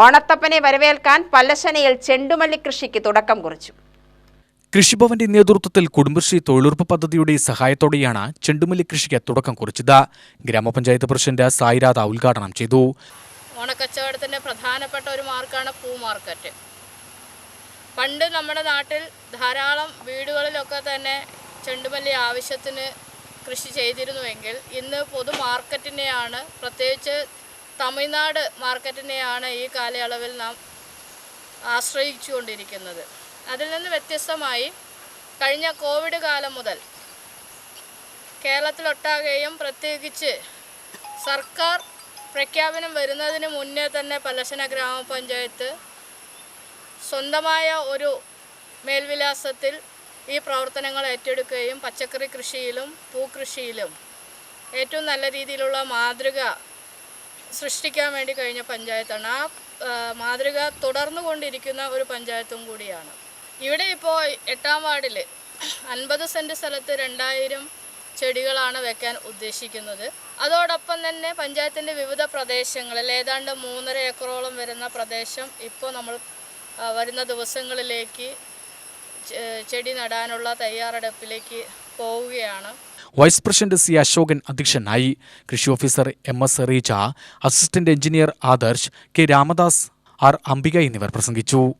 ഓണത്തപ്പനെ വരവേൽക്കാൻ പല്ലശനയിൽ ചെണ്ടുമല്ലി കൃഷിക്ക് തുടക്കം കുറിച്ചു. കൃഷിഭവന്റെ നേതൃത്വത്തിൽ കുടുംബശ്രീ തൊഴിലുറപ്പ് പദ്ധതിയുടെ സഹായത്തോടെയാണ് ചെണ്ടുമല്ലി കൃഷിക്ക് തുടക്കം കുറിച്ചത്. ഗ്രാമപഞ്ചായത്ത് പ്രസിഡന്റ് സായിരാധ ഉദ്ഘാടനം ചെയ്തു. ഓണക്കച്ചവടത്തിന്റെ പ്രധാനപ്പെട്ട ഒരു മാർക്കാണ് പൂ മാർക്കറ്റ്. പണ്ട് നമ്മുടെ നാട്ടിൽ ധാരാളം വീടുകളിലൊക്കെ തന്നെ ചെണ്ടുമല്ലി ആവശ്യത്തിന് കൃഷി ചെയ്തിരുന്നുവെങ്കിൽ ഇന്ന് പൊതു മാർക്കറ്റിനെയാണ് പ്രത്യേകിച്ച് തമിഴ്നാട് മാർക്കറ്റിനെയാണ് ഈ കാലയളവിൽ നാം ആശ്രയിച്ചുകൊണ്ടിരിക്കുന്നത്. അതിൽ നിന്ന് വ്യത്യസ്തമായി കഴിഞ്ഞ കോവിഡ് കാലം മുതൽ കേരളത്തിലൊട്ടാകെയും പ്രത്യേകിച്ച് സർക്കാർ പ്രഖ്യാപനം വരുന്നതിന് മുന്നേ തന്നെ പലശന ഗ്രാമപഞ്ചായത്ത് സ്വന്തമായ ഒരു മേൽവിലാസത്തിൽ ഈ പ്രവർത്തനങ്ങൾ ഏറ്റെടുക്കുകയും പച്ചക്കറി കൃഷിയിലും പൂക്കൃഷിയിലും ഏറ്റവും നല്ല രീതിയിലുള്ള മാതൃക സൃഷ്ടിക്കാൻ വേണ്ടി കഴിഞ്ഞ പഞ്ചായത്താണ്. ആ മാതൃക തുടർന്നു കൊണ്ടിരിക്കുന്ന ഒരു പഞ്ചായത്തും കൂടിയാണ്. ഇവിടെ ഇപ്പോൾ എട്ടാം വാർഡിൽ അൻപത് സെന്റ് സ്ഥലത്ത് രണ്ടായിരം ചെടികളാണ് വെക്കാൻ ഉദ്ദേശിക്കുന്നത്. അതോടൊപ്പം തന്നെ പഞ്ചായത്തിന്റെ വിവിധ പ്രദേശങ്ങളിൽ ഏതാണ്ട് മൂന്നര ഏക്കറോളം വരുന്ന പ്രദേശം ഇപ്പോൾ നമ്മൾ വരുന്ന ദിവസങ്ങളിലേക്ക് ചെടി നടാനുള്ള തയ്യാറെടുപ്പിലേക്ക് പോവുകയാണ്. വൈസ് പ്രസിഡന്റ് സി അശോകൻ അധ്യക്ഷനായി. കൃഷി officer M S Reeja assistant engineer Adarsh K Ramadas R Ambika എന്നിവർ പ്രസംഗിച്ചു.